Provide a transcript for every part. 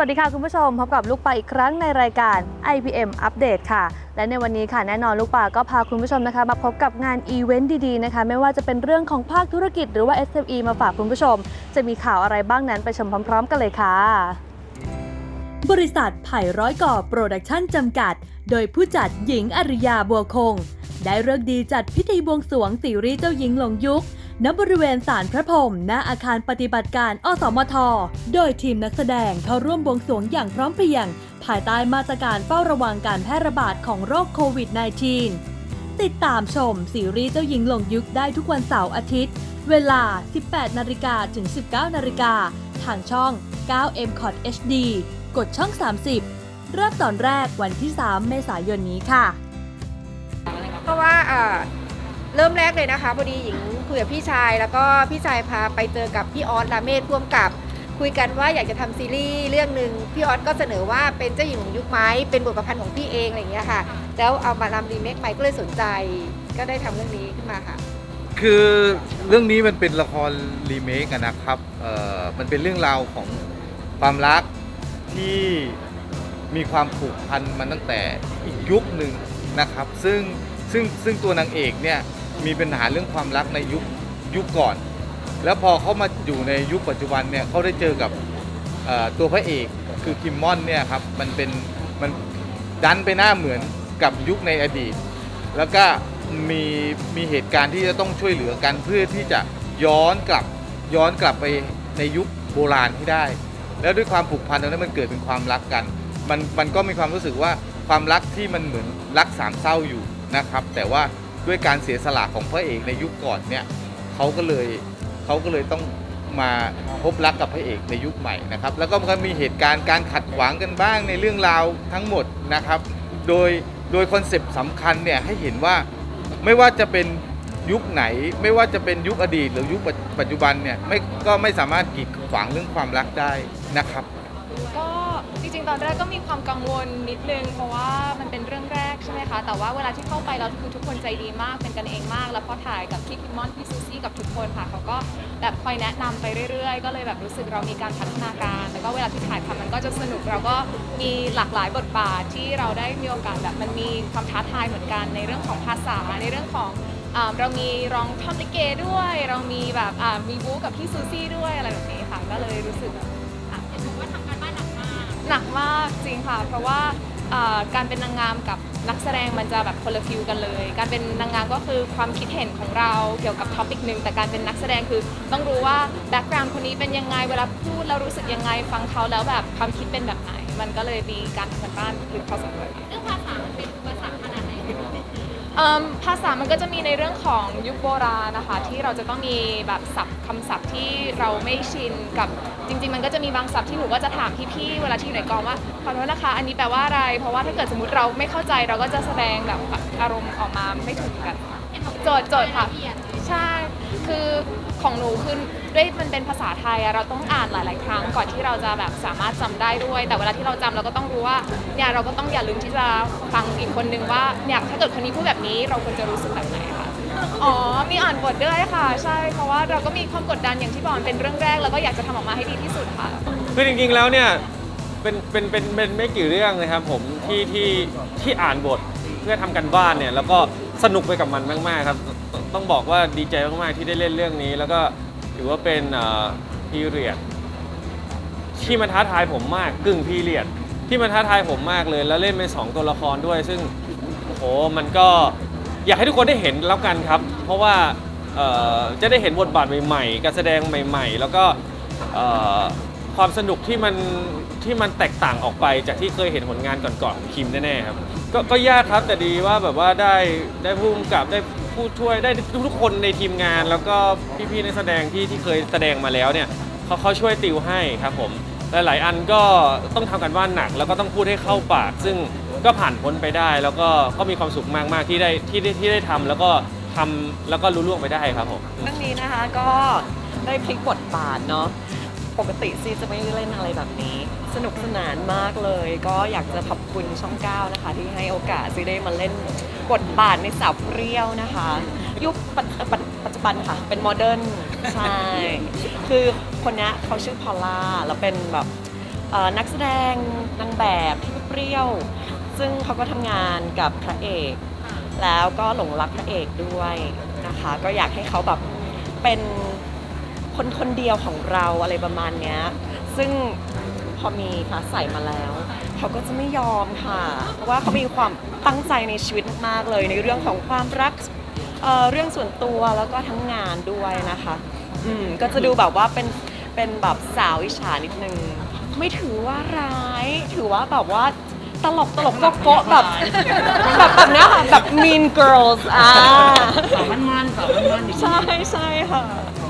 วัสดีค่ะคุณผู้ชมพบกับลูกปลาอีกครั้งในรายการ IPM อัปเดตค่ะ และในวันนี้ค่ะแน่นอนลูกปลาก็พาคุณผู้ชมนะคะ มาพบกับงานอีเวนต์ดีๆนะคะ ไม่ว่าจะเป็นเรื่องของภาคธุรกิจหรือว่า SME มาฝากคุณผู้ชม จะมีข่าวอะไรบ้างนั้นไปชมพร้อม ๆ กันเลยค่ะ บริษัทไผ่ร้อยก่อโปรดักชั่นจำกัด โดยผู้จัดหญิงอริยาบัวคง ได้เลิกดีจัดพิธีบวงสรวงซีรีส์เจ้าหญิงหลงยุค ณบริเวณศาลพระพรหมณอาคารปฏิบัติการอสมท โดยทีมนักแสดงเข้าร่วมบวงสรวงอย่างพร้อมเพรียง ภายใต้มาตรการเฝ้าระวังการแพร่ระบาดของโรคโควิด -19 ติดตามชมซีรีส์เจ้าหญิงหลงยุคได้ทุกวันเสาร์อาทิตย์ เวลา 18 นาฬิกาถึง 19 นาฬิกา ทางช่อง 9M c o t HD กดช่อง 30 เริ่มตอนแรกวันที่ 3 เมษายนนี้ค่ะ เพราะว่า เริ่มแรกเลยนะคะพอดีหญิงคุยกับพี่ชาย แล้วก็พี่ชายพาไปเจอกับพี่ออสลาเมศพ่วงกับ คุยกันว่าอยากจะทำซีรีส์เรื่องหนึ่งพี่ออสก็เสนอว่าเป็นเจ้าหญิงของยุคไม้เป็นบทประพันธ์ของพี่เองอะไรอย่างเงี้ยค่ะ แล้วเอามาทำรีเมคใหม่ก็เลยสนใจ ก็ได้ทำเรื่องนี้ขึ้นมาค่ะ คือเรื่องนี้มันเป็นละครรีเมคอะนะครับเอ่อมันเป็นเรื่องราวของความรักที่มีความผูกพันมาตั้งแต่อีกยุคหนึ่งนะครับ ซึ่งซึ่งซึ่งตัวนางเอกเนี่ย มีปัญหาเรื่องความรักในยุคยุคก่อน แล้วพอเขามาอยู่ในยุคปัจจุบันเนี่ยเขาได้เจอกับเอ่อตัวพระเอกคือคิมมอนเนี่ยครับมันเป็นมันดันไปหน้าเหมือนกับยุคในอดีต แล้วก็มีมีเหตุการณ์ที่จะต้องช่วยเหลือกันเพื่อที่จะย้อนกลับย้อนกลับไปในยุคโบราณให้ได้ แล้วด้วยความผูกพันตรงนั้นมันเกิดเป็นความรักกัน มันมันก็มีความรู้สึกว่าความรักที่มันเหมือนรักสามเศร้าอยู่นะครับ แต่ว่า ด้วยการเสียสละของพระเอกในยุคก่อนเนี่ยเขาก็เลยเขาก็เลยต้องมาพบรักกับพระเอกในยุคใหม่นะครับ แล้วก็มันก็มีเหตุการณ์การขัดขวางกันบ้างในเรื่องราวทั้งหมดนะครับ โดยโดยคอนเซปต์สำคัญเนี่ยให้เห็นว่าไม่ว่าจะเป็นยุคไหน ไม่ว่าจะเป็นยุคอดีต หรือยุคปัจปัจจุบันเนี่ยไม่ก็ไม่สามารถกีดขวางเรื่องความรักได้นะครับ ก็จริงๆ ตอนแรกก็มีความกังวลนิดนึง เพราะว่ามันเป็นเรื่องแรกใช่ไหมคะ แต่ว่าเวลาที่เข้าไปแล้วคือทุกคนใจดีมาก เป็นกันเองมาก แล้วพอถ่ายกับพี่พิมมอน พี่ซูซี่กับทุกคนค่ะ เขาก็แบบคอยแนะนำไปเรื่อยๆ ก็เลยแบบรู้สึกเรามีการพัฒนาการ แล้วก็เวลาที่ถ่ายทำมันก็จะสนุก เราก็มีหลากหลายบทบาทที่เราได้มีโอกาสแบบมันมีความท้าทายเหมือนกันในเรื่องของภาษา ในเรื่องของอ่าเรามีร้องท่อนลิเกด้วย เรามีแบบอ่ามีบู๊กับพี่ซูซี่ด้วยอะไรแบบนี้ค่ะ ก็เลยรู้สึกแบบอะ หนักมากจริงค่ะ เพราะว่าเอ่อการเป็นนางงามกับนักแสดงมันจะแบบคนละฟิลกันเลย การเป็นนางงามก็คือความคิดเห็นของเราเกี่ยวกับท็อปิกหนึ่งแต่การเป็นนักแสดงคือต้องรู้ว่าแบ็กกราวน์คนนี้เป็นยังไงเวลาพูดแล้วรู้สึกยังไงฟังเขาแล้วแบบความคิดเป็นแบบไหน มันก็เลยมีการทำกันบ้านลึกพอสมควร เรื่องภาษามันเป็นภา ภาษามันก็จะมีในเรื่องของยุคโบราณนะคะ ที่เราจะต้องมีแบบศัพท์คำศัพท์ที่เราไม่ชินกับจริง ๆ มันก็จะมีบางศัพท์ที่หนูก็จะถามพี่ๆเวลาที่อยู่ในกองว่าขอโทษนะคะ อันนี้แปลว่าอะไร เพราะว่าถ้าเกิดสมมติเราไม่เข้าใจเราก็จะแสดงแบบอารมณ์ออกมาไม่ถูกกัน โจทย์โจทย์ค่ะ ใช่ คือ ของหนูคือด้วยมันเป็นภาษาไทยอะเราต้องอ่านหลาย ๆ ครั้งก่อนที่เราจะแบบสามารถจำได้ด้วย แต่เวลาที่เราจำเราก็ต้องรู้ว่าเนี่ยเราก็ต้องอย่าลืมที่จะฟังอีกคนนึงว่าเนี่ยถ้าเกิดคนนี้พูดแบบนี้เราควรจะรู้สึกแบบไหนค่ะ อ๋อ มีอ่านบทด้วยค่ะ ใช่ เพราะว่าเราก็มีความกดดันอย่างที่บอกมันเป็นเรื่องแรกแล้วก็อยากจะทำออกมาให้ดีที่สุดค่ะ คือจริงๆแล้วเนี่ยเป็นเป็นเป็นเป็นไม่กี่เรื่องนะครับผมที่ที่ที่อ่านบทเพื่อทำกันบ้านเนี่ยแล้วก็สนุกไปกับมันมากๆครับ ตต้องบอกว่าดีใจมากๆที่ได้เล่นเรื่องนี้ แล้วก็ถือว่าเป็นพีเรียดที่มันท้าทายผมมากกึ่งพีเรียดที่มันท้าทายผมมากเลย แล้วเล่นเป็นสองตัวละครด้วย ซึ่งโอ้โหมันก็อยากให้ทุกคนได้เห็นแล้วกันครับ เพราะว่าจะได้เห็นบทบาทใหม่ๆการแสดงใหม่ๆ แล้วก็ความสนุกที่มันที่มันแตกต่างออกไปจากที่เคยเห็นผลงานก่อนๆของคิมแน่ๆครับก็ก็ยากครับแต่ดีว่าแบบว่าได้ได้ผู้กำกับได้ ผู้ช่วยได้ทุกๆคนในทีมงาน แล้วก็พี่ๆในกแสดงที่ที่เคยแสดงมาแล้วเนี่ยเขาเขาช่วยติวให้ครับผมหลายๆอันก็ต้องทำกันบ้านหนัก แล้วก็ต้องพูดให้เข้าปาก ซึ่งก็ผ่านพ้นไปได้ แล้วก็ก็มีความสุขมากๆที่ได้ที่ได้ที่ได้ทำแล้วก็ทำแล้วก็รู้ล่วงไปได้ครับผม เรื่องนี้นะคะก็ได้พลิกบทบาทเนาะปกติซีจะไม่ได้เล่นอะไรแบบนี้ สนุกสนานมากเลย ก็อยากจะขอบคุณช่อง 9 นะคะ ที่ให้โอกาสซีได้มาเล่น บทบาทในสาวเปรี้ยวนะคะ ยุคปัจปัจปัจจุบันค่ะ เป็นโมเดิร์นใช่คือคนเนี้ยเขาชื่อพอลล่าแล้วเป็นแบบเอ่อนักแสดงนางแบบที่เปรี้ยว ซึ่งเขาก็ทำงานกับพระเอก แล้วก็หลงรักพระเอกด้วยนะคะ ก็อยากให้เขาแบบเป็นคนคนเดียวของเราอะไรประมาณเนี้ยซึ่งพอมีฟ้าใสมาแล้ว เขาก็จะไม่ยอมค่ะ เพราะว่าเขามีความตั้งใจในชีวิตมากๆเลย ในเรื่องของความรักเอ่อเรื่องส่วนตัวแล้วก็ทั้งงานด้วยนะคะอืมก็จะดูแบบว่าเป็นเป็นแบบสาวอิจฉานิดนึง ไม่ถือว่าร้าย ถือว่าแบบว่าตลกตลกโก๊ะโก๊ะแบบแบบแบบเนี้ยค่ะแบบ mean girls อ่า สาวมันมันสาวมันมันใช่ใช่ค่ะ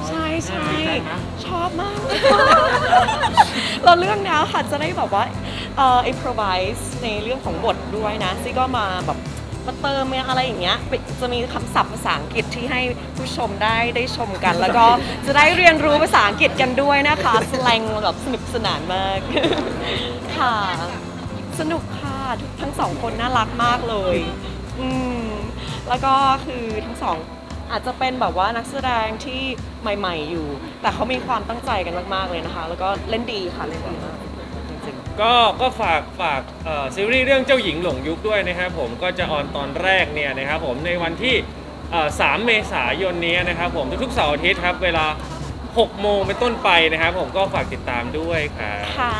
ใช่ใช่ชอบมากเลยค่ะเราเรื่องเนี้ยค่ะจะได้แบบว่า เอ่อ improvise ในเรื่องของบทด้วยนะซี่ก็มาแบบมาเติมอะไรอย่างเงี้ยไปจะมีคำศัพท์ภาษาอังกฤษที่ให้ผู้ชมได้ได้ชมกัน แล้วก็จะได้เรียนรู้ภาษาอังกฤษกันด้วยนะคะสแลงแบบสนุกสนานมากค่ะ สนุกค่ะทุกทั้งสองคนน่ารักมากเลยอืมแล้วก็คือทั้งสองอาจจะเป็นแบบว่านักแสดงที่ใหม่ ๆ อยู่ แต่เขามีความตั้งใจกันมาก ๆ เลยนะคะ แล้วก็เล่นดีค่ะเล่นดีมากจริงๆ ก็ก็ฝากฝากเอ่อซีรีส์เรื่องเจ้าหญิงหลงยุคด้วยนะครับผมก็จะออนตอนแรกเนี่ยนะครับผมในวันที่เอ่อ3เมษายนนี้นะครับผมทุกๆเสาร์อาทิตย์ครับเวลา 6 โมงเป็นต้นไปนะครับผมก็ฝากติดตามด้วยครับ ค่ะ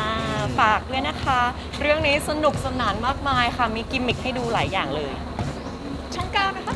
ฝากด้วยนะคะ เรื่องนี้สนุกสนานมากมายค่ะ มีกิมมิคให้ดูหลายอย่างเลย ช่องเก้านะคะ